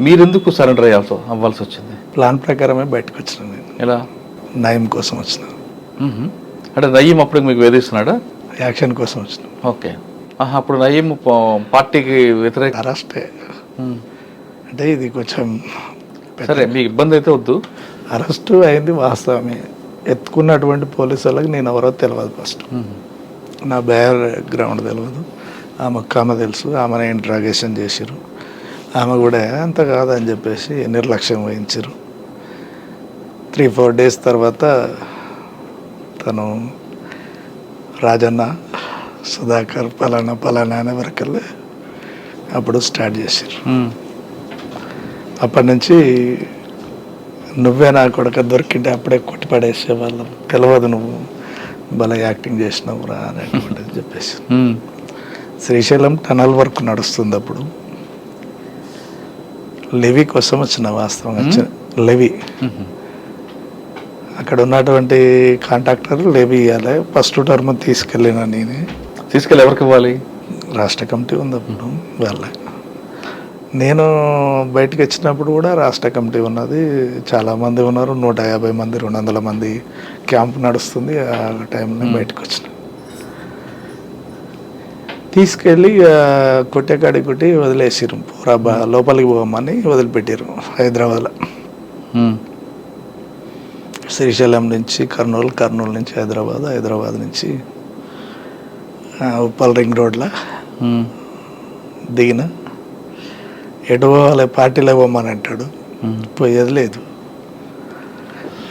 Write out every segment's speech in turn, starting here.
మీరెందుకు సరెండర్ అయ్యాల్సి అవ్వాల్సి వచ్చింది? ప్లాన్ ప్రకారమే బయటకు వచ్చిన నేను. ఎలా? నయం కోసం వచ్చిన. అంటే నయీం అప్పుడు మీకు వేధిస్తున్నాడా? యాక్షన్ కోసం వచ్చిన ఓకే. అప్పుడు నయీం పా- పార్టీకి వ్యతిరేక అరెస్టే. అంటే ఇది కొంచెం సరే మీకు ఇబ్బంది అయితే వద్దు. అరెస్టు అయింది వాస్తవమే. ఎత్తుకున్నటువంటి పోలీసు వాళ్ళకి నేను ఎవరో తెలియదు ఫస్ట్. నా బ్యార్ గ్రౌండ్ తెలియదు ఆమె ఆమె తెలుసు ఆమెను ఇంట్రాగేషన్ చేసిరు ఆమె కూడా అంత కాదని చెప్పేసి నిర్లక్ష్యం వహించారు త్రీ ఫోర్ డేస్ తర్వాత తను రాజన్న సుధాకర్ పలానా పలానా అనే వరకల్లా అప్పుడు స్టార్ట్ చేశారు. అప్పటి నుంచి నువ్వే నా కొడుక దొరికింటే అప్పుడే కొట్టి పడేసే వాళ్ళం తెలియదు నువ్వు భలే యాక్టింగ్ చేసినావు రా అనేటువంటిది చెప్పేసి. శ్రీశైలం టనల్ వర్క్ నడుస్తుంది అప్పుడు లెవి కోసం వచ్చిన వాస్తవంగా వచ్చిన లెవి. అక్కడ ఉన్నటువంటి కాంట్రాక్టర్ లెవి ఇవ్వాలి ఫస్ట్ టర్మ్ తీసుకెళ్ళిన నేనే. తీసుకెళ్ళి ఎవరికి ఇవ్వాలి? రాష్ట్ర కమిటీ ఉంది అప్పుడు వాళ్ళ. నేను బయటకు వచ్చినప్పుడు కూడా రాష్ట్ర కమిటీ ఉన్నది. చాలామంది ఉన్నారు. నూట యాభై మంది రెండు వందల మంది క్యాంప్ నడుస్తుంది. ఆ టైంలో బయటకు వచ్చిన. తీసుకెళ్ళి ఆ, కొట్టే వదిలేసిరు పూరా బా లోపలికి పోమని వదిలిపెట్టారు హైదరాబాద్లో. శ్రీశైలం నుంచి కర్నూలు కర్నూలు నుంచి హైదరాబాద్ హైదరాబాద్ నుంచి ఉప్పల్ రింగ్ రోడ్లో. దిగిన ఎటు పోవాలి పార్టీలో పోమని అంటాడు. పోయేది లేదు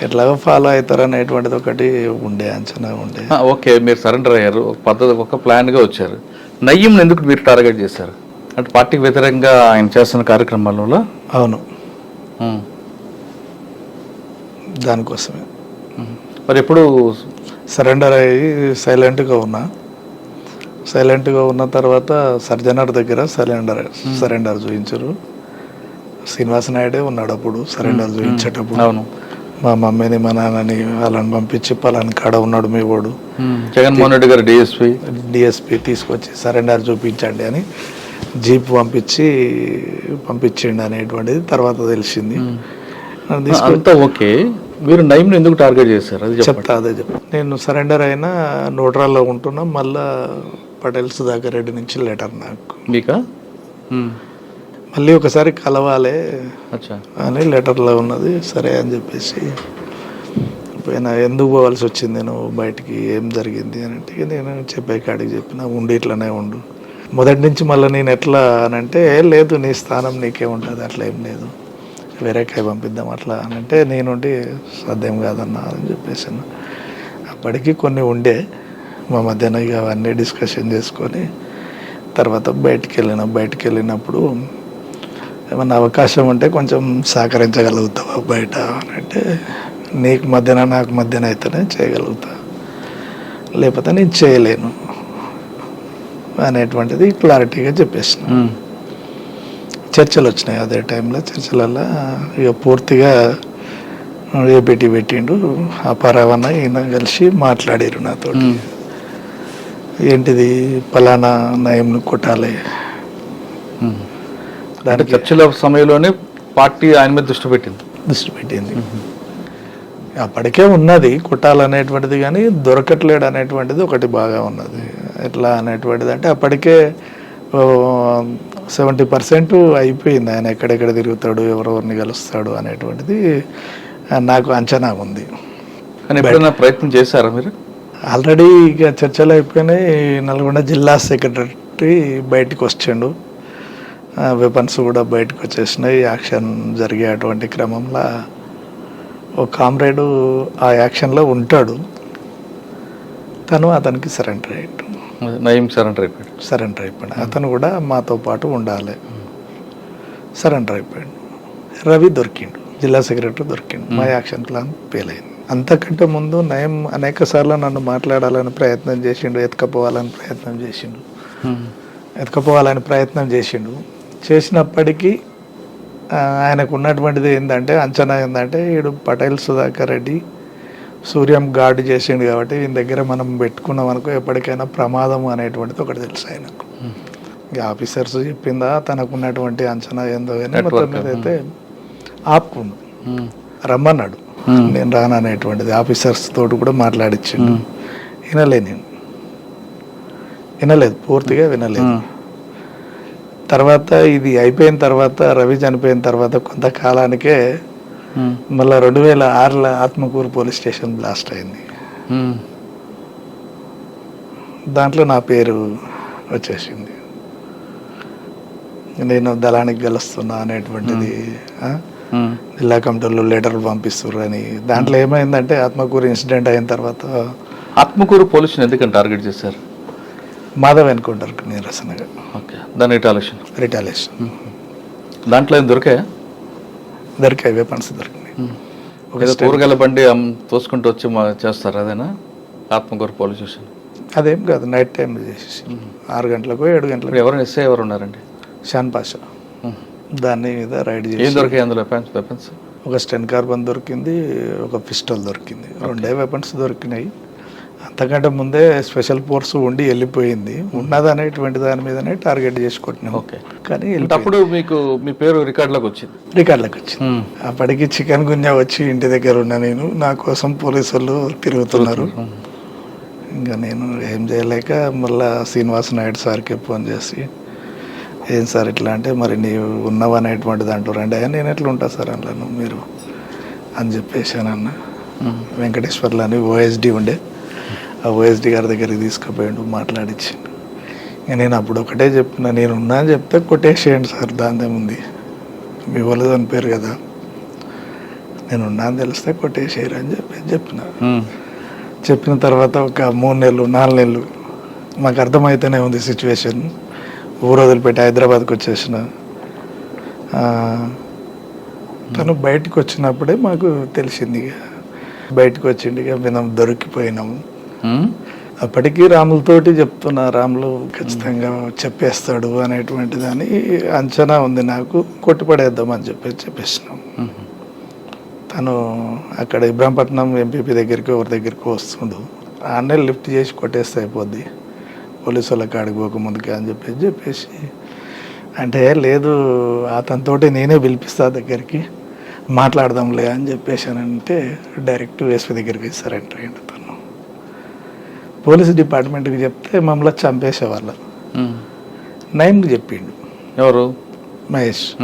ఎట్లాగో ఫాలో అవుతారు అనేటువంటిది ఒకటి ఉండే అంచనా ఉండే. ఓకే మీరు సరెండర్ అయ్యారు. ఒక పద్ధతి ఒక ప్లాన్గా వచ్చారు. నయ్యం ఎందుకు మీరు టార్గెట్ చేశారు? అంటే పార్టీకి వ్యతిరేకంగా ఆయన చేస్తున్న కార్యక్రమాలలో? అవును. దానికోసమే. మరి ఎప్పుడు? సరెండర్ అయ్యి సైలెంట్గా ఉన్నా. సైలెంట్గా ఉన్న తర్వాత సర్జనర్ దగ్గర సరెండర్ సరెండర్ చూపించరు శ్రీనివాస నాయుడే ఉన్నాడు అప్పుడు సరెండర్ చూపించేటప్పుడు అవును. మా మమ్మీని మా నాన్నని వాళ్ళని పంపించి పలాని కాడ ఉన్నాడు మీ వాడు. జగన్మోహన్ రెడ్డి గారు డిఎస్పి. డిఎస్పి తీసుకొచ్చి సరెండర్ చూపించండి అని జీప్ పంపించి పంపించండి అనేటువంటిది తర్వాత తెలిసింది. అంతా ఓకే. మీరు నయంను ఎందుకు టార్గెట్ చేశారు? అది చెప్తా అదే చెప్తా నేను సరెండర్ అయినా నోట్రాల్లో ఉంటున్నా మళ్ళా పటేల్ సుధాకర్ రెడ్డి నుంచి లెటర్ నాకు. మీకా. మళ్ళీ ఒకసారి కలవాలి. అచ్చా. అని లెటర్లో ఉన్నది సరే అని చెప్పేసి. పోయినా ఎందుకు పోవాల్సి వచ్చింది నేను బయటికి ఏం జరిగింది అని అంటే నేను చెప్పే కాడికి చెప్పిన ఉండి ఇట్లనే ఉండు. మొదటి నుంచి మళ్ళీ నేను ఎట్లా అని అంటే "ఏ, లేదు నీ స్థానం నీకే ఉంటుంది అట్లా ఏం లేదు. వేరే కాయ పంపిద్దాం అట్లా. అని అంటే నేనుండి సాధ్యం కాదన్నా అని చెప్పేసాను అప్పటికి కొన్ని ఉండే మా మధ్యన ఇక అవన్నీ డిస్కషన్ చేసుకొని తర్వాత బయటికి వెళ్ళిన బయటికి వెళ్ళినప్పుడు ఏమన్నా అవకాశం ఉంటే కొంచెం సహకరించగలుగుతావా బయట అని అంటే నీకు మధ్యన నాకు మధ్యన అయితేనే చేయగలుగుతా. లేకపోతే నేను చేయలేను అనేటువంటిది క్లారిటీగా చెప్పేసిన. చర్చలు వచ్చినాయి అదే టైంలో చర్చలలో ఇక పూర్తిగా ఏపీటీ పెట్టిండు. ఆ పరావన్న ఈయన కలిసి మాట్లాడారు నాతో. ఏంటిది? పలానా నయంను కొట్టాలి. దానికి చర్చల సమయంలోనే పార్టీ ఆయన మీద దృష్టి పెట్టింది. దృష్టి పెట్టింది. అప్పటికే ఉన్నది కుట్టాలనేటువంటిది కానీ దొరకట్లేడు అనేటువంటిది ఒకటి బాగా ఉన్నది. ఎట్లా అనేటువంటిది అంటే అప్పటికే సెవెంటీ పర్సెంట్ అయిపోయింది. ఆయన ఎక్కడెక్కడ తిరుగుతాడు ఎవరెవరిని కలుస్తాడు అనేటువంటిది నాకు అంచనా ఉంది. కానీ ఎప్పుడైనా ప్రయత్నం చేశారా మీరు? ఆల్రెడీ ఇక చర్చలు అయిపోయినాయి. నల్గొండ జిల్లా సెక్రటరీ బయటకు వచ్చిండు వెపన్స్ కూడా బయటకు వచ్చేసినాయి. యాక్షన్ జరిగే అటువంటి క్రమంలో ఒక కామ్రేడు ఆ యాక్షన్లో ఉంటాడు. తను అతనికి సరెండర్ అయ్యాడు. నయం సరెండర్ అయిపోయాడు. సరెండర్ అయిపోయాడు. అతను కూడా మాతో పాటు ఉండాలి. సరెండర్ అయిపోయాడు. రవి దొరికిండు. జిల్లా సెక్రటరీ దొరికిండు. మా యాక్షన్ ప్లాన్ ఫెయిల్ అయింది. అంతకంటే ముందు నయం అనేక సార్లు నన్ను మాట్లాడాలని ప్రయత్నం చేసిండు ఎత్తుకపోవాలని ప్రయత్నం చేసిండు. మ్మ్. ఎత్తుకపోవాలని ప్రయత్నం చేసిండు. చేసినప్పటికీ ఆయనకు ఉన్నటువంటిది ఏంటంటే అంచనా ఏంటంటే ఈడు పటేల్ సుధాకర్ రెడ్డి సూర్యం గార్డ్ చేసిండు కాబట్టి ఈయన దగ్గర మనం పెట్టుకున్నాం అనుకో ఎప్పటికైనా ప్రమాదం అనేటువంటిది ఒకటి తెలుసు ఆయనకు. ఇక ఆఫీసర్స్ చెప్పిందా తనకున్నటువంటి అంచనా ఏందో కానీ మొత్తం మీద అయితే ఆపుకుండు ఉమ్. రమ్మన్నాడు. Hmm. నేను రాననేటువంటిది ఆఫీసర్స్ తోటి కూడా మాట్లాడిచ్చిండు. వినలే నేను. వినలేదు పూర్తిగా వినలేదు. తర్వాత ఇది అయిపోయిన తర్వాత రవి చనిపోయిన తర్వాత కొంతకాలానికే. మళ్ళీ రెండు వేల ఆరులో ఆత్మకూరు పోలీస్ స్టేషన్ బ్లాస్ట్ అయింది. దాంట్లో నా పేరు వచ్చేసింది నేను దళానికి గెలుస్తున్నా అనేటువంటిది. జిల్లా కమిటీలో లెటర్లు పంపిస్తారు అని దాంట్లో ఏమైందంటే ఆత్మకూరు ఇన్సిడెంట్ అయిన తర్వాత ఆత్మకూరు పోలీసుని ఎందుకని టార్గెట్ చేశారు మాధవ్ ఎన్కౌంటర్ నిరసనగా. ఓకే. దాని రిటాలేషన్ రిటాలియేషన్ దాంట్లో ఏం దొరికాయా? దొరికాయి వెపన్స్ దొరికినాయి. కూరగాయల బండి తోసుకుంటూ వచ్చి చేస్తారు అదేనా? Atmakur police station. అదేం కాదు నైట్ టైం చేసేసి. ఆరు గంటలకు ఏడు గంటలకు ఎవరు ఎస్ఐ ఎవరు ఉన్నారండి? షాన్ పాషా. ఉమ్. దాని మీద రైడ్ ఏం చేసి దొరికాయి అందులో? వెపన్స్ వెపన్స్ ఒక స్టెన్ కార్బన్ దొరికింది ఒక పిస్టల్ దొరికింది. రెండే వెపన్స్ దొరికినాయి. అంతకంటే ముందే స్పెషల్ ఫోర్స్ ఉండి వెళ్ళిపోయింది. ఉన్నది అనేటువంటి దాని మీదనే టార్గెట్ చేసి కొట్టినాం ఓకే. కానీ అప్పుడు మీకు మీ పేరు రికార్డులోకి వచ్చింది. రికార్డులకు వచ్చింది. అప్పటికి చికెన్ గున్యా వచ్చి ఇంటి దగ్గర ఉన్నా నేను నా కోసం పోలీసు వాళ్ళు తిరుగుతున్నారు. ఇంకా నేను ఏం చేయలేక మళ్ళా శ్రీనివాస్ నాయుడు సార్కి ఫోన్ చేసి ఏం సార్ ఇట్లా అంటే మరి నీవు ఉన్నవనేటువంటిది అంటారు అంటే నేను ఎట్లా ఉంటా సార్ అన్నాను మీరు అని చెప్పేసానన్న వెంకటేశ్వర్లు అని ఓఎస్డి ఉండే. ఆ ఓఎస్డి గారి దగ్గరికి తీసుకుపోయిండు మాట్లాడించిండు ఇంకా నేను అప్పుడు ఒకటే చెప్పిన నేను ఉన్నా అని చెప్తే కొట్టేసేయండి సార్ దాని ఉంది. మీ వాళ్ళు చనిపోయారు కదా. నేను ఉన్నా అని తెలిస్తే కొట్టేసేయరు అని చెప్పి చెప్పిన. చెప్పిన తర్వాత ఒక మూడు నెలలు నాలుగు నెలలు మాకు అర్థమైతేనే ఉంది సిచ్యువేషన్. ఊరు వదిలిపెట్టి హైదరాబాద్కి వచ్చేసిన. తను బయటకు వచ్చినప్పుడే మాకు తెలిసింది ఇక. బయటకు వచ్చింది ఇక మేము దొరికిపోయినాము. అప్పటికి రాములతోటి చెప్తున్నా రాములు ఖచ్చితంగా చెప్పేస్తాడు అనేటువంటి దాని అంచనా ఉంది నాకు. కొట్టుపడేద్దామని చెప్పేసి చెప్పేసినాం. తను అక్కడ ఇబ్రాహీంపట్నం ఎంపీపీ దగ్గరికి ఎవరి దగ్గరికి వస్తుండు ఆడనే లిఫ్ట్ చేసి కొట్టేస్తే అయిపోద్ది. పోలీసు వాళ్ళ కాడికి పోకముందుకే అని చెప్పేసి చెప్పేసి. అంటే లేదు అతనితోటి నేనే పిలిపిస్తా దగ్గరికి మాట్లాడదాంలే అని చెప్పేసానంటే డైరెక్ట్ ఎస్పీ దగ్గరికి వేస్తారు అయ్యిండు పోలీస్ డిపార్ట్మెంట్కి చెప్తే మమ్మల్ని చంపేసేవాళ్ళు. నయంకి చెప్పిండు. ఎవరు? మహేష్.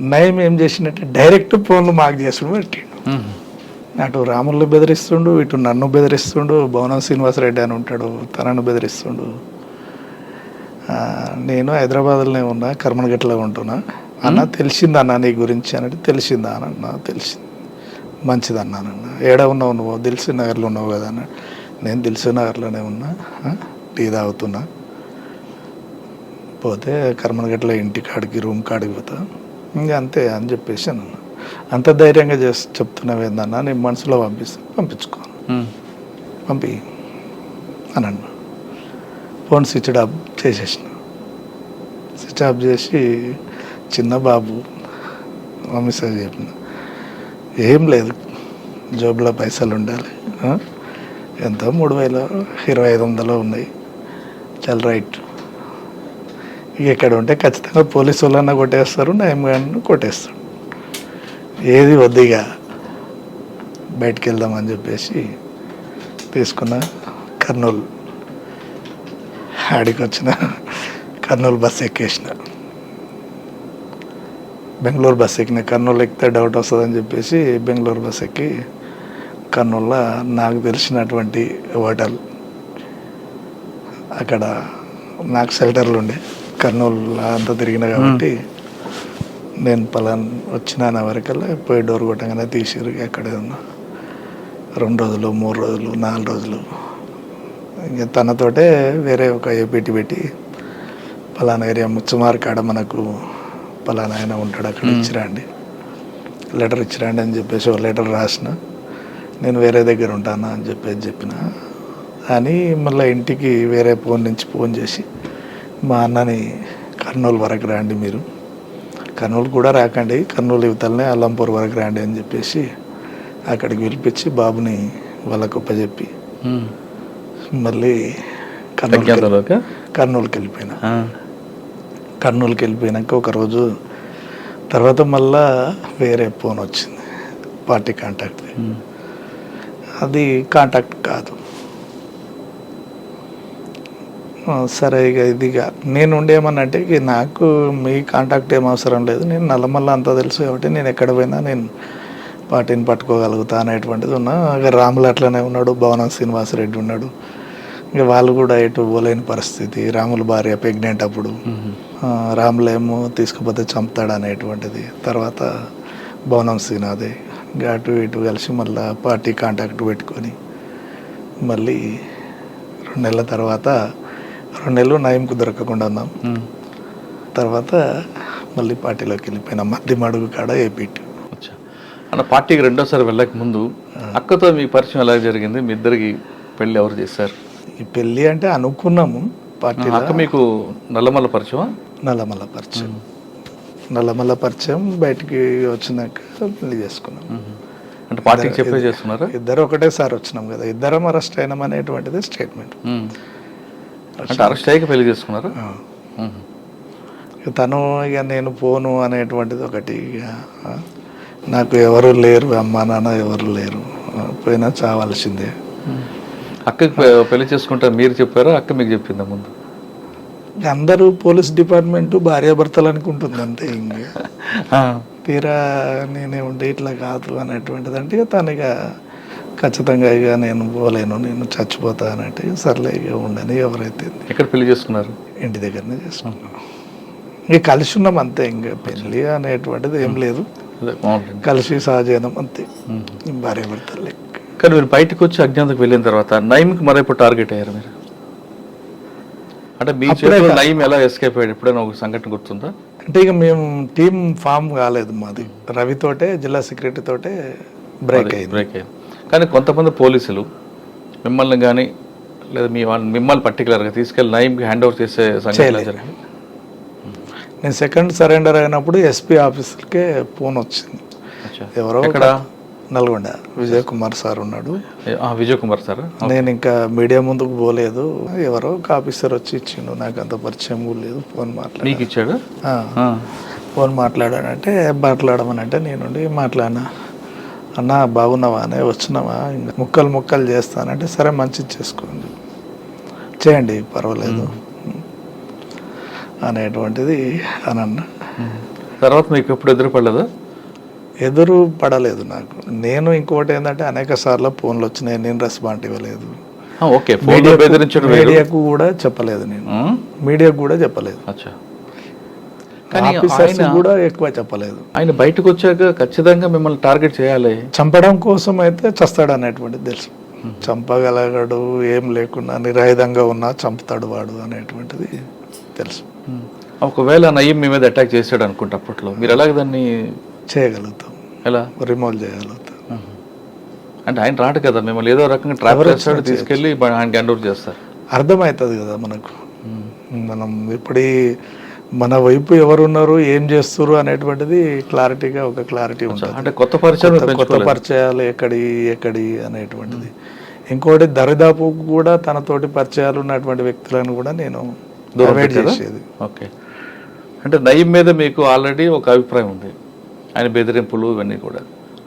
నయం ఏం చేసినట్టే డైరెక్ట్ ఫోన్లు మాకు చేసుడు పెట్టిండు. అటు రాములు బెదిరిస్తుండు ఇటు నన్ను బెదిరిస్తుండు భవనం శ్రీనివాసరెడ్డి అని ఉంటాడు తనను బెదిరిస్తుండు. నేను హైదరాబాద్లోనే ఉన్నా కర్మనగట్లో ఉంటున్నా. అన్న తెలిసింది అన్న నీ గురించి అని తెలిసిందా అని అన్న తెలిసింది. మంచిది అన్నానన్న ఏడ ఉన్నావు నువ్వు? దిల్సు నగర్లో ఉన్నావు కదా అన్న. నేను దిల్సు నగర్లోనే ఉన్నా టీ తాగుతున్నా. పోతే కర్మనగట్ల ఇంటి కాడికి రూమ్ కాడికి పోతా. ఇంకా అంతే అని చెప్పేసి అన్న. అంత ధైర్యంగా చేసి చెప్తున్నావు ఏందన్నా నేను మనసులో పంపిస్తా. పంపించుకో. పంపి అని అన్న. ఫోన్ స్విచ్ ఆఫ్ చేసేసిన. స్విచ్ ఆఫ్ చేసి చిన్న బాబు మమ్మీ సార్ చెప్పిన ఏం లేదు జోబులో పైసలు ఉండాలి? ఎంత? మూడు వేల. ఇరవై ఐదు వందలు ఉన్నాయి. చాలా రైట్. ఇక ఇక్కడ ఉంటే ఖచ్చితంగా పోలీసు వాళ్ళన్నా కొట్టేస్తారు నయం కొట్టేస్తాడు ఏది వద్దు ఇక. బయటికి వెళ్దామని చెప్పేసి తీసుకున్న కర్నూలు. ఆడికి వచ్చిన కర్నూలు బస్సు ఎక్కేసిన. బెంగళూరు బస్సు ఎక్కిన. కర్నూలు ఎక్కితే డౌట్ వస్తుందని చెప్పేసి బెంగళూరు బస్సు ఎక్కి కర్నూలులో నాకు తెలిసినటువంటి హోటల్ అక్కడ నాకు షెల్టర్లు ఉండే. కర్నూలు అంతా తిరిగిన కాబట్టి నేను పలాన్ వచ్చిన వరకల్లా పోయి డోర్ కొట్టగానే తీసిరు ఉన్నా రెండు రోజులు మూడు రోజులు నాలుగు రోజులు. ఇంకా తనతోటే వేరే ఒక ఏపీటీ పెట్టి పలానా ఏరియా ముచ్చమార్ కాడ మనకు పలానా ఆయన ఉంటాడు అక్కడ ఇచ్చిరండి. లెటర్ ఇచ్చిరండి అని చెప్పేసి ఒక లెటర్ రాసిన. నేను వేరే దగ్గర ఉంటానా అని చెప్పేసి చెప్పిన. అని మళ్ళీ ఇంటికి వేరే ఫోన్ నుంచి ఫోన్ చేసి మా అన్నని కర్నూలు వరకు రండి మీరు. కర్నూలు కూడా రాకండి కర్నూలు యువతలనే అల్లంపూర్ వరకు రండి అని చెప్పేసి అక్కడికి పిలిపించి బాబుని వాళ్ళకు ఒప్పచెప్పి మళ్ళీ అజ్ఞాతంలోకి కర్నూలుకి వెళ్ళిపోయినా. కర్నూలుకి వెళ్ళిపోయినాక ఒకరోజు తర్వాత మళ్ళా వేరే ఫోన్ వచ్చింది పార్టీ కాంటాక్ట్. అది కాంటాక్ట్ కాదు. సరే ఇక ఇదిగా నేను ఉండేమనంటే ఇక నాకు మీ కాంటాక్ట్ ఏం అవసరం లేదు. నేను నల్లమల్ల అంతా తెలుసు కాబట్టి నేను ఎక్కడ పోయినా నేను పార్టీని పట్టుకోగలుగుతా అనేటువంటిది ఉన్నా. ఇక రాములు అట్లనే ఉన్నాడు భవనం శ్రీనివాసరెడ్డి ఉన్నాడు. ఇక వాళ్ళు కూడా ఎటు పోలేని పరిస్థితి. రాముల భార్య ప్రెగ్నెంట్ అప్పుడు. రాములేమో తీసుకుపోతే చంపుతాడు అనేటువంటిది. తర్వాత భవనం శ్రీనాథే. ఇంకా అటు ఇటు కలిసి మళ్ళీ పార్టీ కాంటాక్ట్ పెట్టుకొని మళ్ళీ రెండు నెలల తర్వాత రెండు నెలలు నయంకు దొరకకుండా ఉన్నాం. తర్వాత మళ్ళీ పార్టీలోకి వెళ్ళిపోయినాం. మధ్య మడుగు కాడ ఏపీటీ అచ్చా. అన్న పార్టీకి రెండోసారి వెళ్ళక ముందు అక్కతో మీ పరిచయం ఎలా జరిగింది? మీ ఇద్దరికి పెళ్ళి ఎవరు చేశారు? ఈ పెళ్ళి అంటే అనుకున్నాము పార్టీ అక్క మీకు నల్లమల్ల పరిచయం నల్లమల్ల పరిచయం. నల్లమల్ల పరిచయం బయటికి వచ్చినాక పెళ్ళి చేసుకున్నాం. అంటే పార్టీకి చెప్పే చేస్తున్నారా ఇద్దరు ఒకటేసారి వచ్చినాం కదా. ఇద్దరం అరెస్ట్ అయినాం అనేటువంటిది స్టేట్మెంట్. అంటే అరెస్ట్ అయ్యాక పెళ్ళి చేసుకున్నారా? తను ఇక నేను పోను అనేటువంటిది ఒకటి నాకు ఎవరు లేరు అమ్మ నాన్న ఎవరు లేరు. పోయినా చావాల్సిందే. అక్కకి పెళ్ళి చేసుకుంటా మీరు చెప్పారా? అక్క మీకు చెప్పిందా ముందు? అందరూ పోలీస్ డిపార్ట్మెంట్ భార్యాభర్తలు అనుకుంటుంది అంతే ఇంక. తీరా నేనే ఉండే ఇట్లా కాదు అనేటువంటిది అంటే తను ఇక ఖచ్చితంగా ఇక నేను పోలేను నేను చచ్చిపోతా అన్నట్టు సర్లే ఇక ఉండని ఎవరైతే ఎక్కడ పెళ్ళి చేసుకున్నారు? ఇంటి దగ్గరనే చేసుకున్నాం. ఇక కలిసి ఉన్నాం అంతే ఇంకా పెళ్ళి అనేటువంటిది ఏం లేదు. కలిసి సహజీవనం అంతే. ఉమ్. భార్య భర్తలు లెక్క. కానీ మీరు బయటకు వచ్చి అజ్ఞాతకు వెళ్ళిన తర్వాత నయీంకి మరైపు టార్గెట్ అయ్యారు మీరు? అంటే మీ చేతిలో నయీం ఎలా ఎస్కేప్ అయ్యాడు? ఎప్పుడైనా ఒక సంఘటన గుర్తుందా? అంటే ఇక మేము టీం ఫామ్ కాలేదు మాది. రవితోటే జిల్లా సెక్రటరీ తోటే బ్రేక్ అయింది. బ్రేక్ అయ్యింది కానీ కొంతమంది పోలీసులు మిమ్మల్ని కానీ లేదా మీ మిమ్మల్ని పర్టికులర్గా తీసుకెళ్ళి నయీంకి హ్యాండ్ ఓవర్ చేసే సంఘటన నేను సెకండ్ సరెండర్ అయినప్పుడు ఎస్పీ ఆఫీస్కే ఫోన్ వచ్చింది. ఎవరో ఎక్కడ? నల్గొండ. విజయ్ కుమార్ సార్ ఉన్నాడు. విజయ్ కుమార్ సార్? నేను ఇంకా మీడియా ముందుకు పోలేదు. ఎవరో ఒక ఆఫీసర్ వచ్చి ఇచ్చిండు. నాకు అంత పరిచయం లేదు. ఫోన్ మాట్లాడి మీకు ఇచ్చాడు. ఫోన్ మాట్లాడానంటే మాట్లాడమనంటే నేనుండి మాట్లాడినా. అన్న బాగున్నావా? అనే వచ్చినావా? ముక్కలు ముక్కలు చేస్తానంటే సరే మంచిది చేసుకోండి. చేయండి పర్వాలేదు. అనేటువంటిది అని అన్న. తర్వాత మీకు ఎప్పుడు ఎదురుపడలేదా? ఎదురు పడలేదు నాకు. నేను ఇంకోటి ఏంటంటే అనేక సార్లు ఫోన్లు వచ్చినాయి నేను రెస్పాండ్ ఇవ్వలేదు. ఓకే మీడియాకు కూడా చెప్పలేదు నేను? మీడియాకు కూడా చెప్పలేదు. ఆఫీసర్స్ కూడా ఎక్కువ చెప్పలేదు. ఆయన బయటకు వచ్చాక ఖచ్చితంగా మిమ్మల్ని టార్గెట్ చేయాలి. చంపడం కోసం అయితే చస్తాడు అనేటువంటిది తెలుసు చంపగలగడు ఏం లేకుండా నిరాయుధంగా ఉన్నా చంపుతాడు వాడు అనేటువంటిది తెలుసు. ఒకవేళ నయ్యం మీ మీద అటాక్ చేశాడు అనుకుంటా అప్పట్లో మీరు ఎలాగ దాన్ని చేయగలుగుతాం. ఎలా? రిమూవ్ చేయగలుగుతాం. అంటే ఆయన రాడు కదా మిమ్మల్ని ఏదో రకంగా ట్రాప్ చేస్తాడు తీసుకెళ్ళి ఆయన హ్యాండ్ ఓవర్ చేస్తారు. అర్థమవుతుంది కదా మనకు. మనం ఇప్పుడు మన వైపు ఎవరున్నారు ఏం చేస్తారు అనేటువంటిది క్లారిటీగా ఒక క్లారిటీ ఉంటుంది. అంటే కొత్త పరిచయం కొత్త- పరిచయాలు ఎక్కడి ఎక్కడి అనేటువంటిది. ఇంకోటి దరిదాపు కూడా తనతోటి పరిచయాలు ఉన్నటువంటి వ్యక్తులను కూడా నేను చేసేది. ఓకే. అంటే నయ్యం మీద మీకు ఆల్రెడీ ఒక అభిప్రాయం ఉంది. ఆయన బెదిరింపులు ఇవన్నీ కూడా.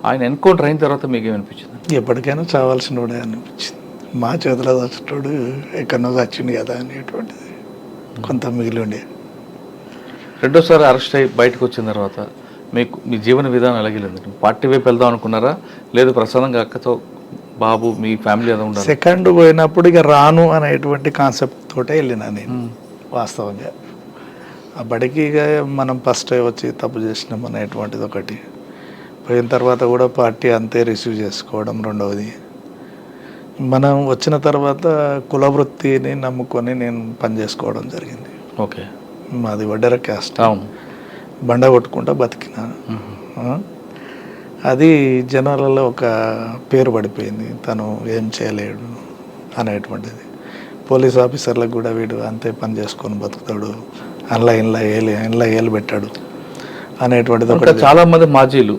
ఆయన ఎన్కౌంటర్ అయిన తర్వాత మీకు ఏమనిపించింది? ఎప్పటికైనా చావాల్సిన వాడే అనిపించింది. మా చేతిలో చచ్చినోడు ఎక్కడనో చచ్చింది కదా అనేటువంటిది కొంత మిగిలి ఉండే. రెండోసారి అరెస్ట్ అయ్యి బయటకు వచ్చిన తర్వాత మీకు మీ జీవన విధానం ఎలాగెళ్ళింది పార్టీ వైపు వెళ్దాం అనుకున్నారా? లేదు ప్రసాదంగా అక్కతో బాబు మీ ఫ్యామిలీ ఏదో ఉండాలి? సెకండ్ పోయినప్పుడు ఇక రాను అనేటువంటి కాన్సెప్ట్ తోటే వెళ్ళినా నేను వాస్తవంగా. ఆ బడికి ఇక మనం ఫస్ట్ వచ్చి తప్పు చేసినాం అనేటువంటిది ఒకటి. పోయిన తర్వాత కూడా పార్టీ అంతే రిసీవ్ చేసుకోవడం రెండవది. మనం వచ్చిన తర్వాత కుల వృత్తిని నమ్ముకొని నేను పని చేసుకోవడం జరిగింది. ఓకే. మాది వడ్డెర క్యాస్ట్. అవును. బండ కొట్టుకుంటా బతికినా. ఆ? అది జనాలలో ఒక పేరు పడిపోయింది. తను ఏం చేయలేడు అనేటువంటిది. పోలీస్ ఆఫీసర్లకు కూడా వీడు అంతే పని చేసుకొని బతుకుతాడు. అందులో ఇంట్లో ఏలు ఇంట్లో ఏలు పెట్టాడు అనేటువంటిది ఒకటి. చాలా మంది మాజీలు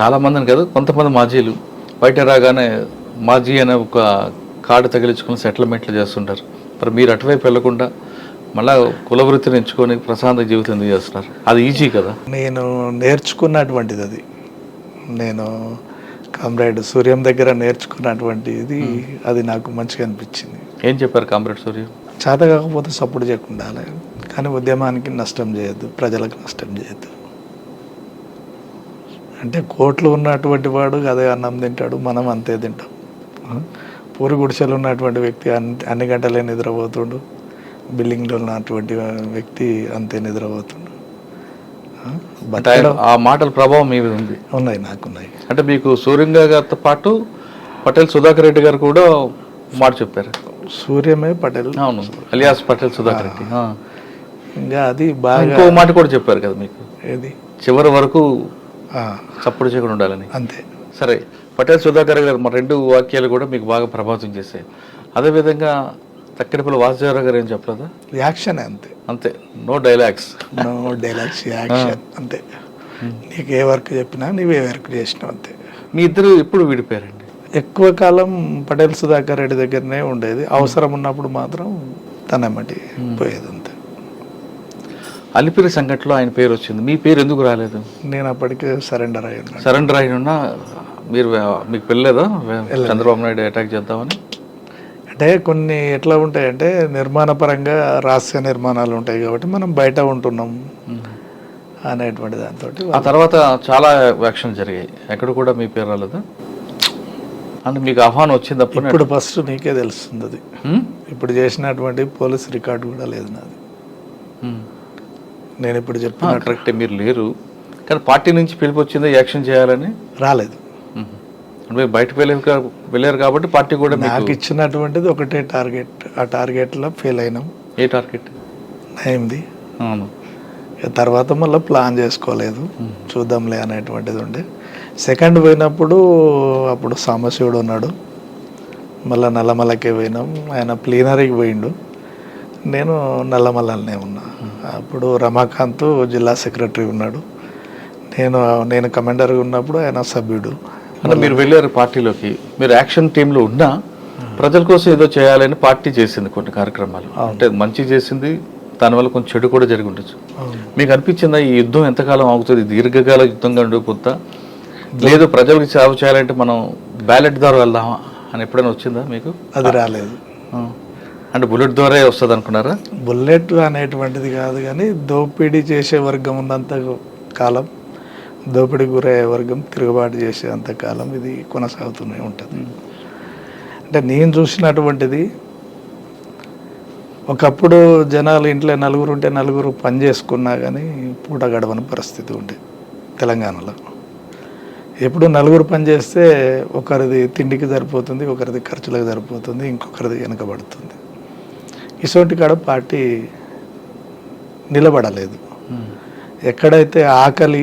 చాలా మందిని కాదు కొంతమంది మాజీలు బయట రాగానే మాజీ అనే ఒక కార్డు తగిలించుకుని సెటిల్మెంట్లు చేస్తుంటారు. మరి మీరు అటువైపు వెళ్ళకుండా మళ్ళా కుల వృత్తిని ఎంచుకొని ప్రశాంత జీవితం ఎందుకు చేస్తున్నారు. అది ఈజీ కదా? నేను నేర్చుకున్నటువంటిది అది. నేను కామ్రేడ్ సూర్యం దగ్గర నేర్చుకున్నటువంటిది అది నాకు మంచిగా అనిపించింది. ఏం చెప్పారు కామ్రేడ్ సూర్య? చేత కాకపోతే సపోర్ట్ చేయకుండా. కానీ ఉద్యమానికి నష్టం చేయొద్దు ప్రజలకు నష్టం చేయొద్దు. అంటే కోట్లు ఉన్నటువంటి వాడు అదే అన్నం తింటాడు మనం అంతే తింటాం? పూరి గుడిసెలు ఉన్నటువంటి వ్యక్తి అన్ని గంటలే నిద్రపోతుండు. బిల్డింగ్లో ఉన్నటువంటి వ్యక్తి అంతే నిద్రపోతుండు. ఆ? మాటల ప్రభావం మీ మీద ఉంది. ఉన్నాయి నాకున్నాయి. అంటే మీకు సూర్యంగా గారితో పాటు పటేల్ సుధాకర్ రెడ్డి గారు కూడా మాట చెప్పారు. సూర్యమే పటేల్. అవును అలియాస్ పటేల్ సుధాకర్ రెడ్డి. ఇంకా అది బాగా ఇంకో మాట కూడా చెప్పారు కదా మీకు? ఏది? చివరి వరకు చప్పుడు చేయకుండా ఉండాలని. అంతే. సరే పటేల్ సుధాకర్ గారు మా రెండు వాక్యాలు కూడా మీకు బాగా ప్రభావితం చేశాయి. అదేవిధంగా తక్కిడిపల్లి వాసుదేవరావు గారు ఏం చెప్పలేదా? యాక్షన్ అంతే. అంతే. No dialogues. No dialogues action అంతే. నీకు ఏ వర్క్ చెప్పినా నీవే వర్క్ చేసినావు అంతే. మీ ఇద్దరు ఎప్పుడు విడిపోయారండి? ఎక్కువ కాలం పటేల్ సుధాకర్ రెడ్డి దగ్గరనే ఉండేది. అవసరం ఉన్నప్పుడు మాత్రం తనమ్మటి పోయేది అంతే. అలిపిరి సంఘటనలో ఆయన పేరు వచ్చింది. మీ పేరు ఎందుకు రాలేదు? నేను అప్పటికే సరెండర్ అయ్యాను. సరెండర్ అయినా మీరు మీకు పెళ్ళలేదా. చంద్రబాబు నాయుడు అటాక్ చేద్దామని? అంటే కొన్ని ఎట్లా ఉంటాయంటే నిర్మాణ పరంగా రహస్య నిర్మాణాలు ఉంటాయి కాబట్టి మనం బయట ఉంటున్నాం అనేటువంటి దాంతో ఆ తర్వాత చాలా యాక్షన్ జరిగాయి. ఎక్కడ కూడా మీ పేరు రాలేదా? అంటే మీకు ఆహ్వానం వచ్చింది అప్పుడు ఇప్పుడు ఫస్ట్ నీకే తెలుస్తుంది అది. ఇప్పుడు చేసినటువంటి పోలీస్ రికార్డు కూడా లేదు నాది. నేను ఇప్పుడు చెప్పిన కరెక్టే మీరు లేరు. కానీ పార్టీ నుంచి పిలుపు వచ్చింది యాక్షన్ చేయాలని? రాలేదు. మీరు బయటకు వెళ్ళారు కాబట్టి పార్టీ కూడా నాకు ఇచ్చినటువంటిది ఒకటే టార్గెట్. ఆ టార్గెట్లో ఫెయిల్ అయినాం. ఏ టార్గెట్? అయింది. అవును. తర్వాత మళ్ళీ ప్లాన్ చేసుకోలేదు. చూద్దాంలే అనేటువంటిది ఉండే. సెకండ్ పోయినప్పుడు అప్పుడు సాంబశివుడు ఉన్నాడు. మళ్ళీ నల్లమలకే పోయినాం. ఆయన ప్లీనరీకి పోయిండు. నేను నల్లమల్లనే ఉన్నా. అప్పుడు రమాకాంత్ జిల్లా సెక్రటరీ ఉన్నాడు. నేను నేను కమాండర్గా ఉన్నప్పుడు ఆయన సభ్యుడు. అంటే మీరు వెళ్ళారు పార్టీలోకి. మీరు యాక్షన్ టీంలో ఉన్నా ప్రజల కోసం ఏదో చేయాలని పార్టీ చేసింది కొన్ని కార్యక్రమాలు. అంటే మంచి చేసింది దానివల్ల కొంచెం చెడు కూడా జరిగి ఉండొచ్చు. మీకు అనిపించిందా ఈ యుద్ధం ఎంతకాలం ఆగుతుంది? దీర్ఘకాల యుద్ధంగా ఉండిపోతా లేదు ప్రజలకు సేవ చేయాలంటే మనం బ్యాలెట్ ద్వారా వెళ్దామా అని ఎప్పుడైనా వచ్చిందా మీకు? అది రాలేదు. అంటే బుల్లెట్ ద్వారా వస్తుంది అనుకున్నారా బుల్లెట్ అనేటువంటిది కాదు కానీ దోపిడీ చేసే వర్గం ఉన్నంత కాలం దోపిడీ గురయ్యే వర్గం తిరుగుబాటు చేసేంత కాలం ఇది కొనసాగుతూనే ఉంటుంది. అంటే నేను చూసినటువంటిది ఒకప్పుడు జనాలు ఇంట్లో నలుగురు ఉంటే నలుగురు పని చేసుకున్నా కానీ పూట గడవని పరిస్థితి ఉండే తెలంగాణలో. ఎప్పుడు నలుగురు పని చేస్తే ఒకరిది తిండికి సరిపోతుంది ఒకరిది ఖర్చులకు సరిపోతుంది ఇంకొకరిది వెనకబడుతుంది. ఇటువంటి కాడ పార్టీ నిలబడలేదు. ఎక్కడైతే ఆకలి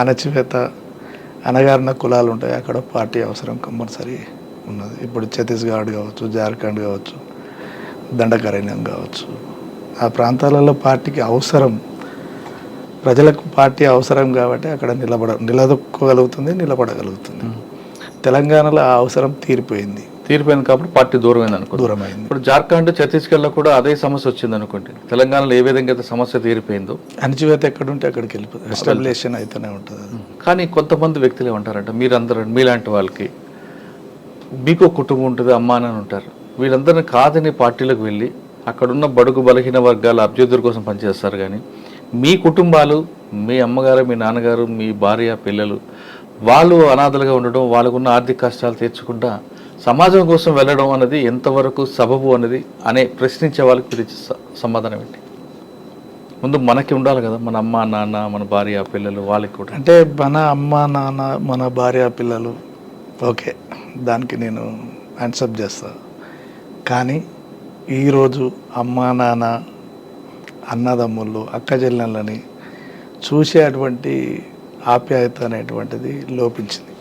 అణచివేత అనగారిన కులాలు ఉంటాయి అక్కడ పార్టీ అవసరం కంపల్సరీ ఉన్నది. ఇప్పుడు ఛత్తీస్గఢ్ కావచ్చు జార్ఖండ్ కావచ్చు దండకరణ్యం కావచ్చు. ఆ ప్రాంతాలలో పార్టీకి అవసరం ప్రజలకు పార్టీ అవసరం కాబట్టి అక్కడ నిలబడ నిలదొక్కగలుగుతుంది నిలబడగలుగుతుంది. తెలంగాణలో ఆ అవసరం తీరిపోయింది. తీరిపోయింది కాబట్టి పార్టీ దూరమైంది అనుకో దూరమైంది. ఇప్పుడు జార్ఖండ్ ఛత్తీస్గఢ్లో కూడా అదే సమస్య వచ్చింది అనుకోండి తెలంగాణలో ఏ విధంగా అయితే సమస్య తీరిపోయిందో. అణచివేత ఎక్కడుంటే అక్కడికి వెళ్ళిపోతుంది. ఎస్టాబ్లిషన్ అయితేనే ఉంటుంది కానీ కొంతమంది వ్యక్తులు ఏమంటారంటే మీరందరూ మీలాంటి వాళ్ళకి మీకు ఒక కుటుంబం ఉంటుంది అమ్మా అని ఉంటారు. వీళ్ళందరినీ కాదని పార్టీలకు వెళ్ళి అక్కడున్న బడుగు బలహీన వర్గాల అభ్యుద్ధుల కోసం పనిచేస్తారు కానీ మీ కుటుంబాలు మీ అమ్మగారు మీ నాన్నగారు మీ భార్య పిల్లలు వాళ్ళు అనాథలుగా ఉండడం వాళ్ళకున్న ఆర్థిక కష్టాలు తీర్చకుండా సమాజం కోసం వెళ్ళడం అనేది ఎంతవరకు సబబు అనేది అనే ప్రశ్నించే వాళ్ళకి మీరు స- సమాధానం ఏంటి? ముందు మనకి ఉండాలి కదా మన అమ్మ నాన్న మన భార్య పిల్లలు వాళ్ళకి కూడా. అంటే మన అమ్మ నాన్న మన భార్య పిల్లలు ఓకే దానికి నేను యాన్సప్ చేస్తాను కానీ ఈరోజు అమ్మ నాన్న అన్నదమ్ముళ్ళు అక్క చెల్లెళ్ళని చూసేటువంటి ఆప్యాయత అనేటువంటిది లోపించింది.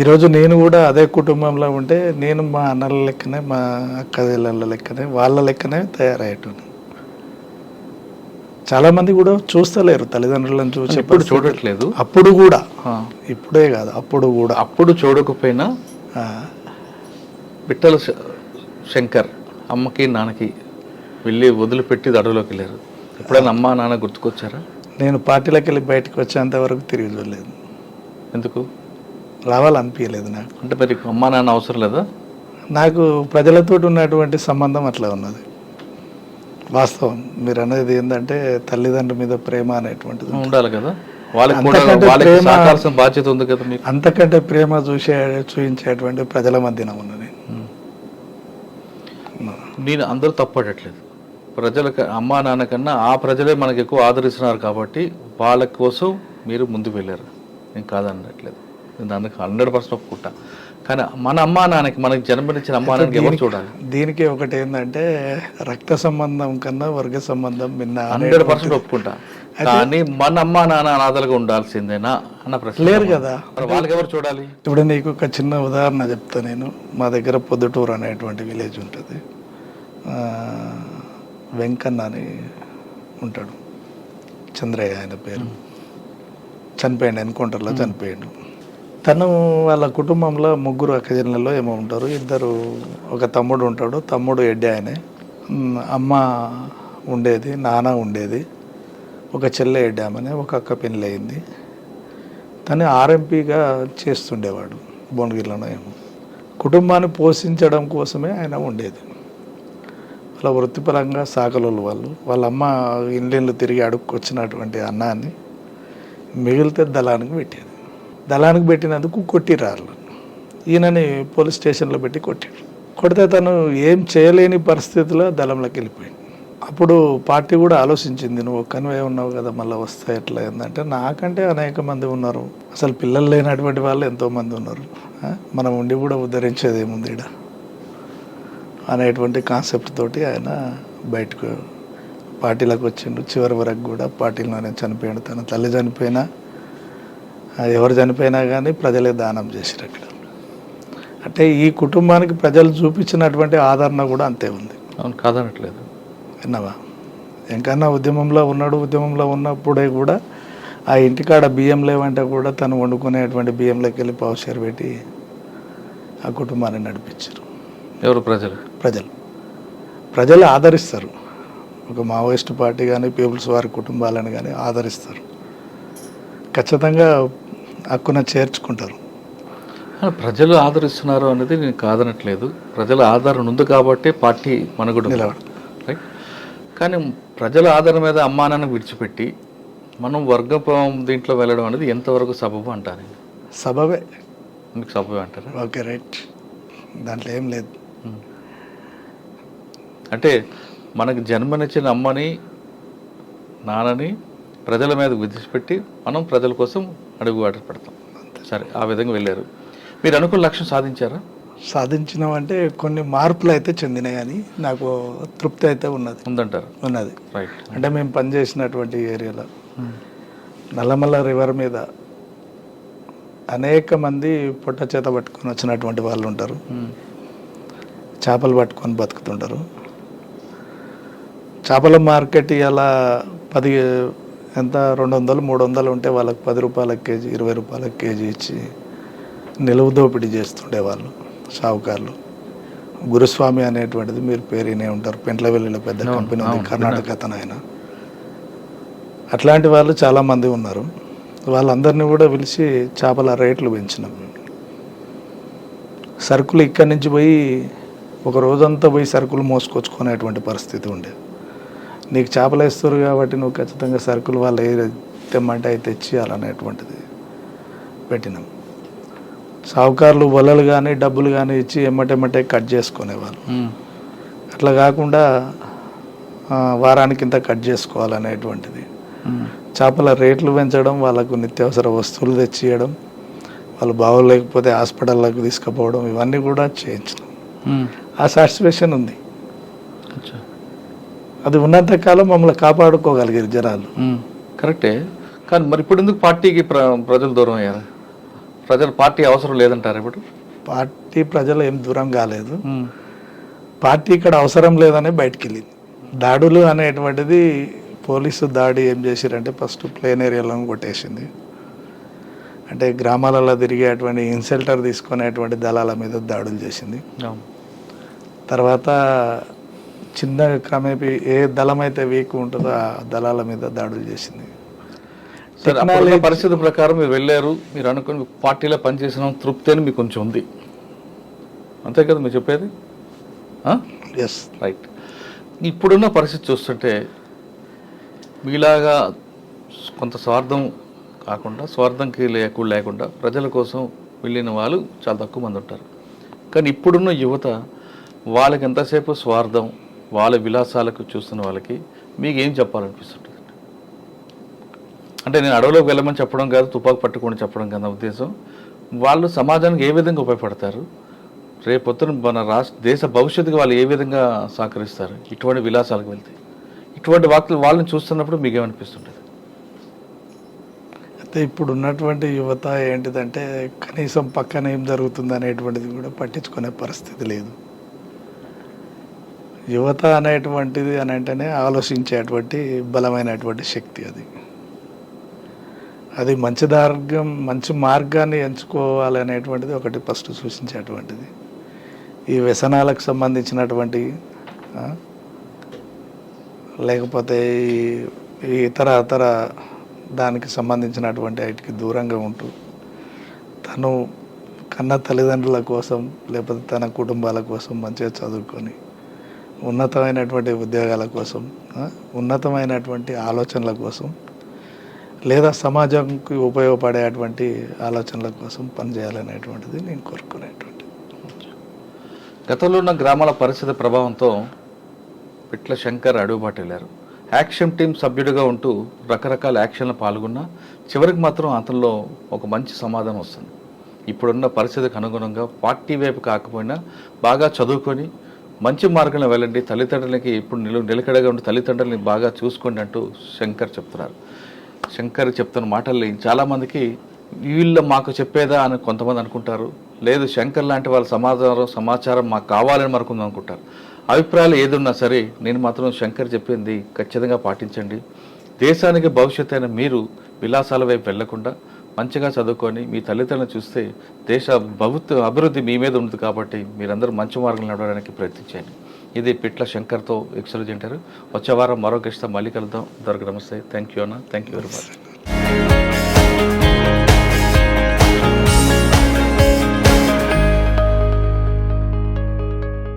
ఈరోజు నేను కూడా అదే కుటుంబంలో ఉంటే నేను మా అన్నల లెక్కనే మా అక్క చెల్లెళ్ళ లెక్కనే వాళ్ళ లెక్కనే తయారయ్యేటోను చాలామంది కూడా చూస్తలేరు తల్లిదండ్రులను చూసే ఇప్పుడు చూడట్లేదు. అప్పుడు కూడా. ఇప్పుడే కాదు అప్పుడు కూడా. అప్పుడు చూడకపోయినా బిట్టల శంకర్ అమ్మకి నాన్నకి వెళ్ళి వదిలిపెట్టి అడవిలోకి వెళ్ళారు. ఎప్పుడైనా అమ్మా నాన్న గుర్తుకొచ్చారా? నేను పార్టీలోకి వెళ్ళి బయటకు వచ్చేంత వరకు తిరిగి చూడలేదు. ఎందుకు? రావాలనిపించలేదు నాకు. అంటే మరి అమ్మా నాన్న అవసరం లేదా? నాకు ప్రజలతో ఉన్నటువంటి సంబంధం అట్లా ఉన్నది. వాస్తవం. మీరు అనేది ఏంటంటే తల్లిదండ్రుల మీద ప్రేమ అనేటువంటిది ఉండాలి కదా. వాళ్ళకి బాధ్యత ఉంది కదా మీకు. అంతకంటే ప్రేమ చూసే చూపించేటువంటి ప్రజల మధ్యన ఉన్నది. నేను అందరూ తప్పడట్లేదు ప్రజలకు అమ్మా నాన్న కన్నా ఆ ప్రజలే మనకు ఎక్కువ ఆదరిస్తున్నారు కాబట్టి వాళ్ళ కోసం మీరు ముందుకు వెళ్ళారు. నేను కాదనట్లేదు. నేను అందుకు హండ్రెడ్ పర్సెంట్ ఒప్పుకుంటా. కానీ మన అమ్మా నాన్నకి మనకి జన్మనిచ్చిన అమ్మా నాన్నకి ఎవరు చూడాలి? దీనికి ఒకటి ఏంటంటే రక్త సంబంధం కన్నా వర్గ సంబంధం మిన్న హండ్రెడ్ పర్సెంట్ ఒప్పుకుంటా. కానీ మన అమ్మా నాన్న అనాథలుగా ఉండాల్సిందేనా అన్న ప్రశ్న లేరు కదా. వాళ్ళకి ఎవరు చూడాలి? ఇప్పుడు నీకు ఒక చిన్న ఉదాహరణ చెప్తా నేను. మా దగ్గర పొద్దుటూరు అనేటువంటి విలేజ్ ఉంటుంది. వెంకన్న అని ఉంటాడు. చంద్రయ్య ఆయన పేరు. చనిపోయాడు ఎన్కౌంటర్లో చనిపోయాడు. తను వాళ్ళ కుటుంబంలో ముగ్గురు అక్కజనులలో ఏమో ఉంటారు. ఇద్దరు ఒక తమ్ముడు ఉంటాడు. తమ్ముడు ఎడ్డి ఆయనే. అమ్మ ఉండేది నాన్న ఉండేది. ఒక చెల్లె ఎడ్డామని ఒక అక్క పెళ్ళి అయింది. తను ఆర్ఎంపీగా చేస్తుండేవాడు భువనగిరిలోనో ఏమో. కుటుంబాన్ని పోషించడం కోసమే ఆయన ఉండేది. వాళ్ళ వృత్తిపరంగా సాకలోళ్ళు వాళ్ళు. వాళ్ళ అమ్మ ఇండ్లు తిరిగి అడుక్కొచ్చినటువంటి అన్నాన్ని మిగిలితే దళానికి పెట్టేది. దళానికి పెట్టినందుకు కొట్టిరారు ఈయనని పోలీస్ స్టేషన్లో పెట్టి కొట్టాడు కొడితే తను ఏం చేయలేని పరిస్థితిలో దళంలోకి వెళ్ళిపోయింది. అప్పుడు పార్టీ కూడా ఆలోచించింది నువ్వు ఒక్కనివే ఉన్నావు కదా మళ్ళీ వస్తే ఎట్లా ఏంటంటే నాకంటే అనేక మంది ఉన్నారు. అసలు పిల్లలు లేనటువంటి వాళ్ళు ఎంతోమంది ఉన్నారు. మనం ఉండి కూడా ఉద్ధరించేది ఏముంది ఈడ? అనేటువంటి కాన్సెప్ట్ తోటి ఆయన బయటకు పార్టీలోకి వచ్చిండు. చివరి వరకు కూడా పార్టీలోనే చనిపోయాడు. తన తల్లి చనిపోయినా ఎవరు చనిపోయినా కానీ ప్రజలే దానం చేశారు అక్కడ. అంటే ఈ కుటుంబానికి ప్రజలు చూపించినటువంటి ఆదరణ కూడా అంతే ఉంది. అవును కాదనట్లేదు. విన్నావా? ఎంకన్నా ఉద్యమంలో ఉన్నాడు ఉద్యమంలో ఉన్నప్పుడే కూడా ఆ ఇంటికాడ బియ్యం లేవంటే కూడా తను వండుకునేటువంటి బియ్యంలోకి వెళ్ళి పావుషేరు పెట్టి ఆ కుటుంబాన్ని నడిపించారు. ఎవరు ప్రజలు? ప్రజలు. ప్రజలు ఆదరిస్తారు. ఒక మావోయిస్ట్ పార్టీ కానీ పీపుల్స్ వారి కుటుంబాలను కానీ ఆదరిస్తారు. ఖచ్చితంగా హక్కున చేర్చుకుంటారు. ప్రజలు ఆదరిస్తున్నారు అనేది నేను కాదనట్లేదు. ప్రజల ఆదరణ ఉంది కాబట్టి పార్టీ మనుగడ. రైట్ కానీ ప్రజల ఆదరణ మీద అమ్మానాన్ని విడిచిపెట్టి మనం వర్గం దీంట్లో వెళ్ళడం అనేది ఎంతవరకు సబబు అంటారు. సబబే. మీకు సబబు అంటారా? Okay right. దాంట్లో ఏం లేదు. అంటే మనకు జన్మనిచ్చిన అమ్మని నాన్నని ప్రజల మీద విడిచిపెట్టి మనం ప్రజల కోసం అడుగు వాట పెడతాం. సరే ఆ విధంగా వెళ్ళారు. మీరు అనుకున్న లక్ష్యం సాధించారా? సాధించినామంటే కొన్ని మార్పులు అయితే చెందినాయి కానీ నాకు తృప్తి అయితే ఉన్నది. ఉందంటారు. ఉన్నది. రైట్ అంటే మేము పనిచేసినటువంటి ఏరియాలో నల్లమల్ల రివర్ మీద అనేక మంది పొట్ట చేత పట్టుకొని వచ్చినటువంటి వాళ్ళు ఉంటారు. చేపలు పట్టుకొని బతుకుతుంటారు. చేపల మార్కెట్ ఇలా పది ఎంత? రెండు వందలు మూడు వందలు ఉంటే వాళ్ళకి పది రూపాయలకు కేజీ ఇరవై రూపాయలకు కేజీ ఇచ్చి నిలువు దోపిడీ చేస్తుండే వాళ్ళు షావుకారులు. గురుస్వామి అనేటువంటిది మీరు పేరు వినే ఉంటారు. పెంట్లవెల్లిలో పెద్ద కంపెనీ ఉంది కర్ణాటక ఆయన. అట్లాంటి వాళ్ళు చాలామంది ఉన్నారు. వాళ్ళందరినీ కూడా పిలిచి చేపల రేట్లు పెంచినాం. సరుకులు ఇక్కడి నుంచి పోయి ఒక రోజంతా పోయి సరుకులు మోసుకొచ్చుకునేటువంటి పరిస్థితి ఉండేది నీకు చేపలు వేస్తారు కాబట్టి నువ్వు ఖచ్చితంగా సరుకులు వాళ్ళు ఏ తెమ్మంటే అవి తెచ్చియాలనేటువంటిది పెట్టినాం. సావుకారులు వలలు కానీ డబ్బులు కానీ ఇచ్చి ఎమ్మటెమ్మటే కట్ చేసుకునేవాళ్ళు. అట్లా కాకుండా వారానికి ఇంత కట్ చేసుకోవాలనేటువంటిది. చేపల రేట్లు పెంచడం వాళ్ళకు నిత్యావసర వస్తువులు తెచ్చియడం వాళ్ళు బాగోలేకపోతే హాస్పిటల్లోకి తీసుకుపోవడం ఇవన్నీ కూడా చేయించడం ఆ సాటిస్ఫాక్షన్ ఉంది. అది ఉన్నంత కాలం మమ్మల్ని కాపాడుకోగలిగారు జనాలు. కరెక్టే. కానీ మరి ఇప్పుడు ఎందుకు పార్టీకి ప్ర ప్రజలు దూరం అయ్యారు? ప్రజలు పార్టీ అవసరం లేదంటారు ఇప్పుడు? పార్టీ ప్రజలు ఏం దూరం కాలేదు. పార్టీ ఇక్కడ అవసరం లేదని బయటికి వెళ్ళింది దాడులు అనేటువంటిది పోలీసు దాడి ఏం చేసిరంటే ఫస్ట్ ప్లేన్ ఏరియాలో కొట్టేసింది. అంటే గ్రామాలలో తిరిగేటువంటి ఇన్సెల్టర్ తీసుకునేటువంటి దళాల మీద దాడులు చేసింది. తర్వాత చిన్న క్రమేపీ ఏ దళం అయితే వీక్ ఉంటుందో ఆ దళాల మీద దాడులు చేసింది. పరిస్థితి ప్రకారం మీరు వెళ్ళారు మీరు అనుకుని పార్టీలో పనిచేసిన తృప్తి అని మీకు కొంచెం ఉంది. అంతే కదా మీరు చెప్పేది? ఎస్ రైట్ ఇప్పుడున్న పరిస్థితి చూస్తుంటే మీలాగా కొంత స్వార్థం కాకుండా స్వార్థంకి లేకుండా లేకుండా ప్రజల కోసం వెళ్ళిన వాళ్ళు చాలా తక్కువ మంది ఉంటారు. కానీ ఇప్పుడున్న యువత వాళ్ళకి ఎంతసేపు స్వార్థం వాళ్ళ విలాసాలకు చూస్తున్న వాళ్ళకి మీకు ఏం చెప్పాలనిపిస్తుంటుంది? అంటే నేను అడవిలోకి వెళ్ళమని చెప్పడం కాదు తుపాకు పట్టుకొని చెప్పడం కాదు నా ఉద్దేశం. వాళ్ళు సమాజానికి ఏ విధంగా ఉపయోగపడతారు? రేపొద్దున మన రాష్ట్ర దేశ భవిష్యత్తుకి వాళ్ళు ఏ విధంగా సహకరిస్తారు? ఇటువంటి విలాసాలకు వెళ్తే. ఇటువంటి వాక్లు వాళ్ళని చూస్తున్నప్పుడు మీకు ఏమనిపిస్తుంటుంది అయితే ఇప్పుడు ఉన్నటువంటి యువత ఏంటిదంటే కనీసం పక్కన ఏం జరుగుతుంది అనేటువంటిది కూడా పట్టించుకునే పరిస్థితి లేదు. యువత అనేటువంటిది అని అంటేనే ఆలోచించేటువంటి బలమైనటువంటి శక్తి అది. అది మంచి మార్గం మంచి మార్గాన్ని ఎంచుకోవాలి అనేటువంటిది ఒకటి ఫస్ట్ సూచించేటువంటిది. ఈ వ్యసనాలకు సంబంధించినటువంటి లేకపోతే ఈ- ఈ ఇతర ఇతర దానికి సంబంధించినటువంటి వాటికి దూరంగా ఉంటూ తను కన్న తల్లిదండ్రుల కోసం లేకపోతే తన కుటుంబాల కోసం మంచిగా చదువుకొని ఉన్నతమైనటువంటి ఉద్యోగాల కోసం ఉన్నతమైనటువంటి ఆలోచనల కోసం లేదా సమాజంకి ఉపయోగపడేటువంటి ఆలోచనల కోసం పనిచేయాలనేటువంటిది నేను కోరుకునేటువంటి గతంలో ఉన్న గ్రామాల పరిస్థితి ప్రభావంతో పిట్ల శంకర్ అడుగుబాటు వెళ్ళారు. యాక్షన్ టీం సభ్యుడిగా ఉంటూ రకరకాల యాక్షన్లు పాల్గొన్నా చివరికి మాత్రం అతనిలో ఒక మంచి సమాధానం వస్తుంది. ఇప్పుడున్న పరిస్థితికి అనుగుణంగా పార్టీ వైపు కాకపోయినా బాగా చదువుకొని మంచి మార్గంలో వెళ్ళండి. తల్లిదండ్రులకి ఇప్పుడు నిలు నిలకడగా ఉండి తల్లిదండ్రులని బాగా చూసుకోండి అంటూ శంకర్ చెప్తున్నారు. శంకర్ చెప్తున్న మాటల్ని చాలామందికి వీళ్ళు మాకు చెప్పేదా అని కొంతమంది అనుకుంటారు. లేదు శంకర్ లాంటి వాళ్ళ సమాచారం సమాచారం మాకు కావాలని మరొకుంది అనుకుంటారు. అభిప్రాయాలు ఏదున్నా సరే నేను మాత్రం శంకర్ చెప్పింది ఖచ్చితంగా పాటించండి. దేశానికి భవిష్యత్తు అయిన మీరు విలాసాల వైపు వెళ్ళకుండా మంచిగా చదువుకొని మీ తల్లిదండ్రులను చూస్తే దేశ భవిత్వ అభివృద్ధి మీ మీద ఉంది కాబట్టి మీరందరూ మంచి మార్గంలో నడవడానికి ప్రయత్నించండి. ఇది పిట్ల శంకర్తో ఎక్సలెంట్ అంటారు వచ్చే వారం మరో గెస్ట్తో మళ్ళీ కలుద్దాం. దొరక నమస్తే. థ్యాంక్ యూ అన్న. Thank you very much.